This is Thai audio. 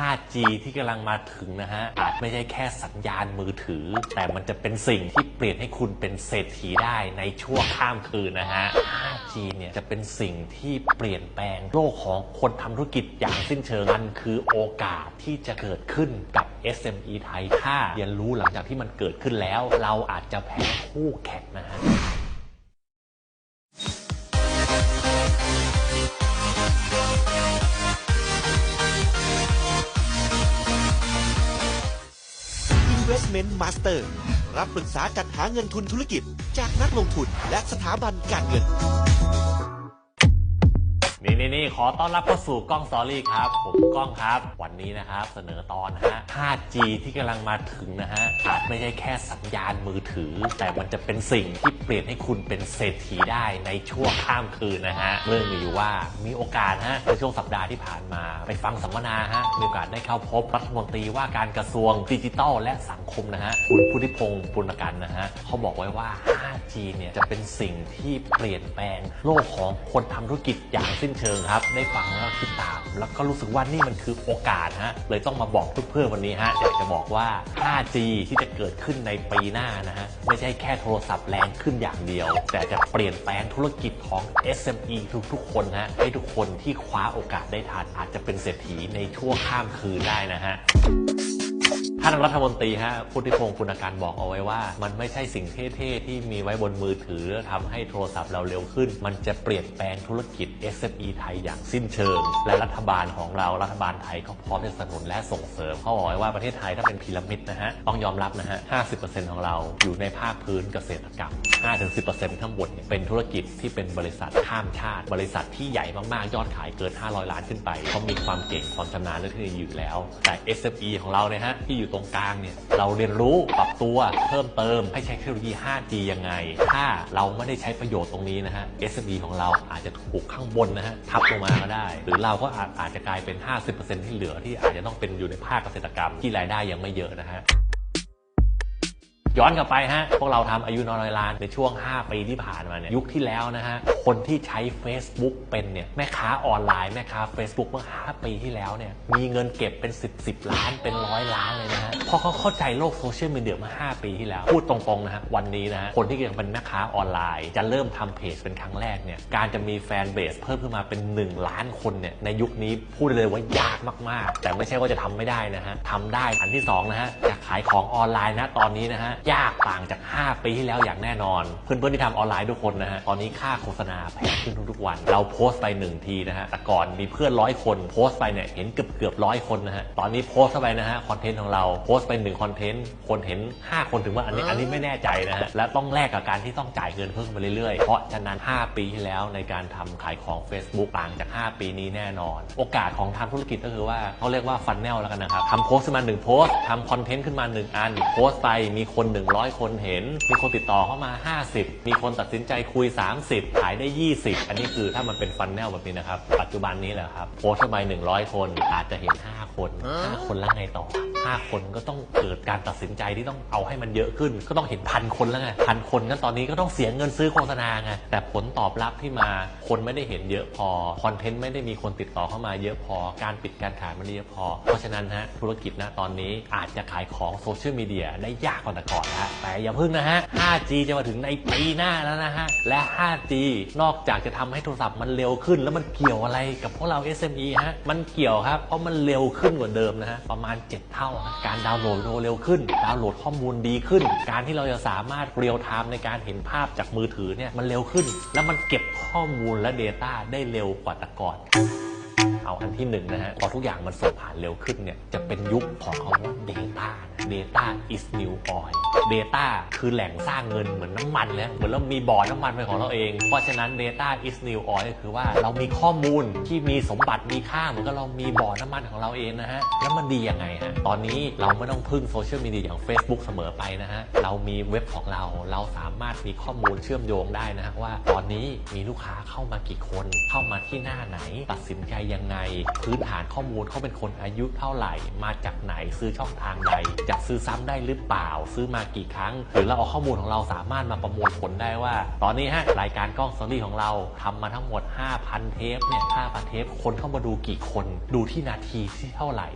5G ที่กำลังมาถึงนะฮะ อาจไม่ใช่แค่สัญญาณมือถือ แต่มันจะเป็นสิ่งที่เปลี่ยนให้คุณเป็นเศรษฐีได้ในชั่วข้ามคืนนะฮะ 5G เนี่ยจะเป็นสิ่งที่เปลี่ยนแปลงโลกของคนทำธุรกิจอย่างสิ้นเชิงมันคือโอกาสที่จะเกิดขึ้นกับ SME ไทยถ้าเรียนรู้หลังจากที่มันเกิดขึ้นแล้ว เราอาจจะแพ้คู่แข่งนะฮะ Investment Master รับปรึกษาจัดหาเงินทุนธุรกิจจากนักลงทุนและสถาบันการเงิน นี่นี่ขอต้อนรับเข้าสู่กล้องสอรี่ครับ ผมกล้องครับ วันนี้นะครับเสนอตอนฮะ 5G ที่กำลังมาถึงนะฮะอาจไม่ใช่แค่สัญญาณมือถือ แต่มันจะเป็นสิ่งที่เปลี่ยนให้คุณเป็นเศรษฐีได้ในช่วงข้ามคืนนะฮะเรื่องมีอยู่ว่ามีโอกาสฮะในช่วงสัปดาห์ที่ผ่านมาไปฟังสัมมนาฮะมีโอกาสได้เข้าพบรัฐมนตรีว่าการกระทรวงดิจิทัลและสังคมนะฮะคุณพุทธิพงศ์ปุณกันนะฮะเขาบอกไว้ว่า 5G เนี่ยจะเป็นสิ่งที่เปลี่ยนแปลงโลกของคนทำธุรกิจอย่างสิ้นเชิงครับได้ฟังแล้วคิดตาม แล้วก็รู้สึกว่านี่มันคือโอกาสฮะเลยต้องมาบอกเพื่อนๆวันนี้ฮะอยากจะบอกว่า 5G ที่จะเกิดขึ้นในปีหน้านะฮะไม่ใช่แค่โทรศัพท์แรงขึ้นอย่างเดียว แต่จะเปลี่ยนแปลงธุรกิจของ SME ทุกๆคนฮะให้ทุกคนที่คว้าโอกาสได้ทันอาจจะเป็นเศรษฐีในชั่วข้ามคืนได้นะฮะ ท่านรัฐมนตรีฮะพุทธิพงศ์ปุณการบอกเอาไว้ว่า มันไม่ใช่สิ่งเท่ๆ ที่มีไว้บนมือถือแล้วทำให้โทรศัพท์เราเร็วขึ้น มันจะเปลี่ยนแปลงธุรกิจ SME ไทยอย่างสิ้นเชิง และรัฐบาลของเรารัฐบาลไทยก็พร้อมจะสนับสนุนและส่งเสริมเขาบอกไว้ว่าประเทศไทยถ้าเป็นพีระมิดนะฮะต้องยอมรับนะฮะ 50%ของเราอยู่ในภาคพื้นเกษตรกรรม 5-10%ข้างบนเนี่ยเป็นธุรกิจที่เป็นบริษัทข้ามชาติ บริษัทที่ใหญ่มากๆยอดขายเกิน 500 ล้านขึ้นไปเขามีความเก่งความชำนาญเรื่องเทคโนโลยีอยู่แล้ว แต่ SME ของเราเนี่ยฮะที่อยู่ตรงกลางเนี่ยเราเรียนรู้ปรับตัวเพิ่มเติมให้ใช้เทคโนโลยี 5G ยังไง ถ้าเราไม่ได้ใช้ประโยชน์ตรงนี้นะฮะ SME ของเราอาจจะถูกข้างบนนะฮะทับลงมาก็ได้ หรือเราก็อาจอาจจะกลายเป็น 50%ที่เหลือที่อาจจะต้องเป็นอยู่ในภาคเกษตรกรรมที่รายได้ยังไม่เยอะนะฮะ ย้อนกลับไปฮะ พวกเราทำอายุน้อยล้านในช่วง 5 ปีที่ผ่านมาเนี่ยยุคที่แล้วนะฮะ คนที่ใช้ Facebook เป็นเนี่ยแม่ค้าออนไลน์แม่ค้า Facebook เมื่อ 5 ปีที่แล้วเนี่ยมีเงินเก็บเป็น 10 10ล้านเป็นร้อยล้านเลยนะฮะพราะเขาเข้าใจโลกโซเชียลมีเดียมา 5 ปีที่แล้ว พูดตรงๆนะฮะวันนี้นะฮะคนที่ยังเป็นแม่ค้าออนไลน์ จะเริ่มทำเพจเป็นครั้งแรกเนี่ยการจะมีแฟนเบสเพิ่มขึ้นมาเป็น 1 ล้านคนเนี่ยในยุคนี้พูดเลยว่ายากมากๆ แต่ไม่ใช่ว่าจะทำไม่ได้นะฮะทำได้อันที่สองนะฮะจะขายของออนไลน์นะตอนนี้นะฮะยากต่างจาก 5 ปีที่แล้วอย่างแน่นอน เพื่อนๆที่ทำออนไลน์ทุกคนนะฮะตอนนี้ค่าโฆษณาแพงขึ้นทุกๆวัน เราโพสต์ไปหนึ่งทีนะฮะแต่ก่อนมีเพื่อนร้อยคนโพสต์ไปเนี่ยเห็นเกือบเกือบร้อยคนนะฮะตอนนี้โพสต์เข้าไปนะฮะคอนเทนต์ของเราโพสต์ไปหนึ่งคอนเทนต์คนเห็น 5 คนถึงว่าอันนี้อันนี้ไม่แน่ใจนะฮะและต้องแลกกับการที่ต้องจ่ายเงินเพิ่มไปเรื่อยๆเพราะฉะนั้น 5 ปีที่แล้วในการทำขายของ Facebook ต่างจาก 5 ปีนี้แน่นอน โอกาสของทำธุรกิจก็คือว่าเขาเรียกว่าฟันแนลแล้วกันนะครับทำโพสต์ขึ้นมา1โพสต์ทำคอนเทนต์ขึ้นมา 1 อันโพสต์ไปมีคน100 คนเห็น มีคนติดต่อเข้ามา 50 มีคนตัดสินใจคุย 30 ขายได้ 20 อันนี้คือถ้ามันเป็นฟันแนลแบบนี้นะครับ ปัจจุบันนี้แหละครับโพสต์เข้าไป100 คนอาจจะเห็น 5 คน 5 คนแล้วไงต่อ 5 คนก็ต้องเกิดการตัดสินใจที่ต้องเอาให้มันเยอะขึ้น ก็ต้องเห็นพันคนแล้วไงพันคนงั้นตอนนี้ก็ต้องเสียเงินซื้อโฆษณาไงแต่ผลตอบรับที่มาคนไม่ได้เห็นเยอะพอคอนเทนต์ไม่ได้มีคนติดต่อเข้ามาเยอะพอ การปิดการขายไม่ได้เยอะพอ เพราะฉะนั้นฮะธุรกิจนะตอนนี้อาจจะขายของโซเชียลมีเดียได้ยากกว่าแต่ก่อนนะแต่อย่าพึ่งนะฮะ 5G จะมาถึงในปีหน้าแล้วนะฮะ และ 5G นอกจากจะทำให้โทรศัพท์มันเร็วขึ้น แล้วมันเกี่ยวอะไรกับพวกเรา SME ฮะ มันเกี่ยวครับ เพราะมันเร็วขึ้นกว่าเดิมนะฮะ ประมาณ 7 เท่านะการดาวน์โหลดวิดีโอเร็วขึ้น ดาวน์โหลดข้อมูลดีขึ้น การที่เราจะสามารถเรียลไทม์ในการเห็นภาพจากมือถือเนี่ยมันเร็วขึ้น แล้วมันเก็บข้อมูลและ Data ได้เร็วกว่าแต่ก่อน เอาอันที่หนึ่งนะฮะพอทุกอย่างมันส่งผ่านเร็วขึ้นเนี่ยจะเป็นยุคของคำว่า Data นะ Data is new oil Data คือแหล่งสร้างเงินเหมือนน้ำมันเลยเหมือนเรามีบ่อน้ำมันเป็นของเราเอง เพราะฉะนั้น Data is new oil ก็คือว่าเรามีข้อมูลที่มีสมบัติมีค่าเหมือนกับเรามีบ่อน้ำมันของเราเองนะฮะแล้วมันดียังไงฮะตอนนี้เราไม่ต้องพึ่งโซเชียลมีเดียอย่าง Facebook เสมอไปนะฮะเรามีเว็บของเราเราสามารถมีข้อมูลเชื่อมโยงได้นะฮะว่าตอนนี้มีลูกค้าเข้ามากี่คนเข้ามาที่หน้าไหนตัดสินใจยังไงพื้นฐานข้อมูลเขาเป็นคนอายุเท่าไหร่ มาจากไหนซื้อช่องทางใดจะซื้อซ้ำได้หรือเปล่า ซื้อมากี่ครั้ง หรือเราเอาข้อมูลของเราสามารถมาประมวลผลได้ว่า ตอนนี้ฮะรายการกล้องสตอรี่ของเราทำมาทั้งหมด 5,000 เทปเนี่ย5,000 เทปคนเข้ามาดูกี่คน ดูที่นาทีที่เท่าไหร่